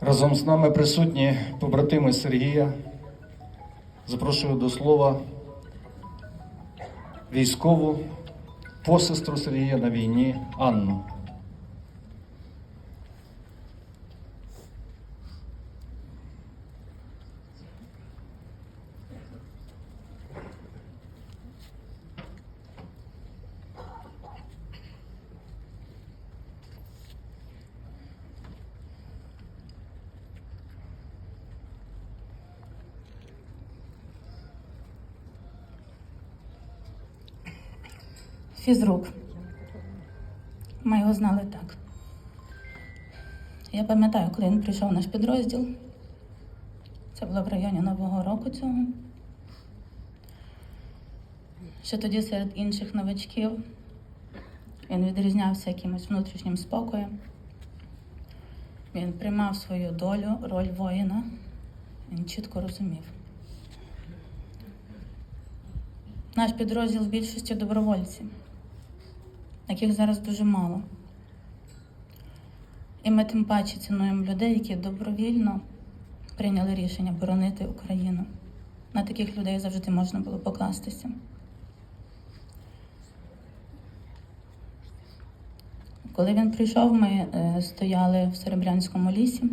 Разом з нами присутні побратими Сергія. Запрошую до слова військову посестру Сергія на війні Анну. Фізрук. Ми його знали так. Я пам'ятаю, коли він прийшов в наш підрозділ. Це було в районі Нового року цього. Ще тоді серед інших новачків він відрізнявся якимось внутрішнім спокоєм. Він приймав свою долю, роль воїна. Він чітко розумів. Наш підрозділ в більшості добровольці, яких зараз дуже мало. І ми тим паче цінуємо людей, які добровільно прийняли рішення боронити Україну. На таких людей завжди можна було покластися. Коли він прийшов, ми е, стояли в Серебрянському лісі.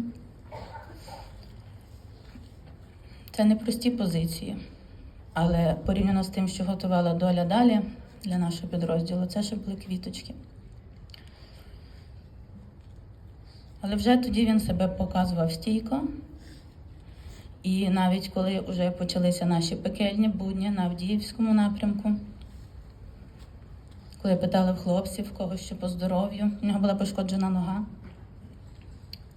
Це не прості позиції. Але порівняно з тим, що готувала доля далі для нашого підрозділу, це ще були квіточки. Але вже тоді він себе показував стійко. І навіть коли вже почалися наші пекельні будні на Авдіївському напрямку, коли питали в хлопців, в кого ще по здоров'ю, у нього була пошкоджена нога.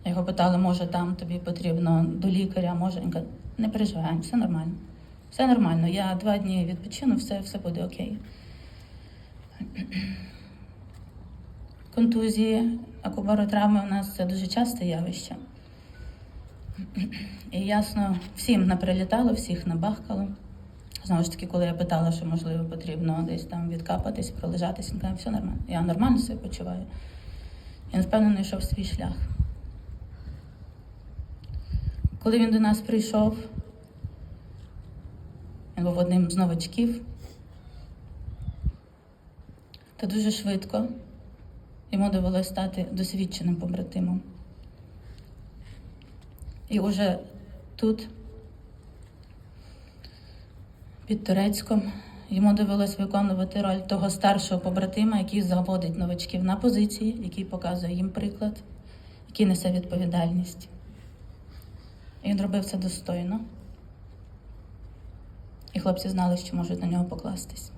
Його питали, може там тобі потрібно до лікаря, може. Він каже, не переживай, все нормально. Все нормально, я два дні відпочину, все, все буде окей. Контузії, акубаротравми у нас це дуже часте явище. І ясно, всім наприлітало, всіх набахкало. Знову ж таки, коли я питала, що можливо потрібно десь там відкапатись, пролежатись, він каже, все нормально. Я нормально себе почуваю. Він впевнено йшов свій шлях. Коли він до нас прийшов, він був одним з новачків. Та дуже швидко йому довелося стати досвідченим побратимом. І уже тут, під Турецьком, йому довелося виконувати роль того старшого побратима, який заводить новачків на позиції, який показує їм приклад, який несе відповідальність. І він робив це достойно. І хлопці знали, що можуть на нього покластись.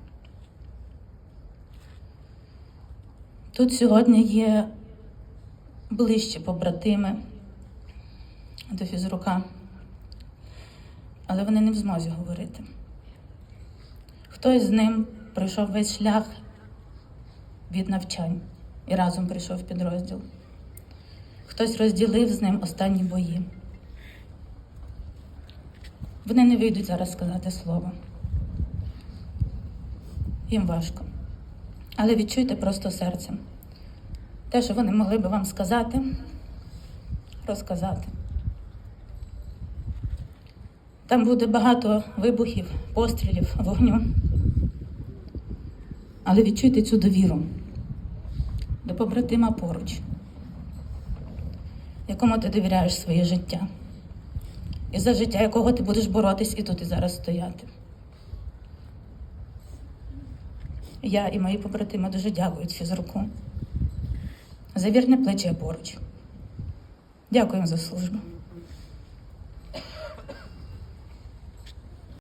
Тут сьогодні є ближче побратими до фізрука, але вони не в змозі говорити. Хтось з ним пройшов весь шлях від навчань і разом прийшов в підрозділ. Хтось розділив з ним останні бої. Вони не вийдуть зараз сказати слово. Їм важко. Але відчуйте просто серцем. Те, що вони могли би вам сказати, розказати. Там буде багато вибухів, пострілів, вогню. Але відчуйте цю довіру до побратима поруч, якому ти довіряєш своє життя і за життя якого ти будеш боротись і тут і зараз стояти. Я і мої побратими дуже дякують фізруку за вірне плече поруч. Дякуємо за службу.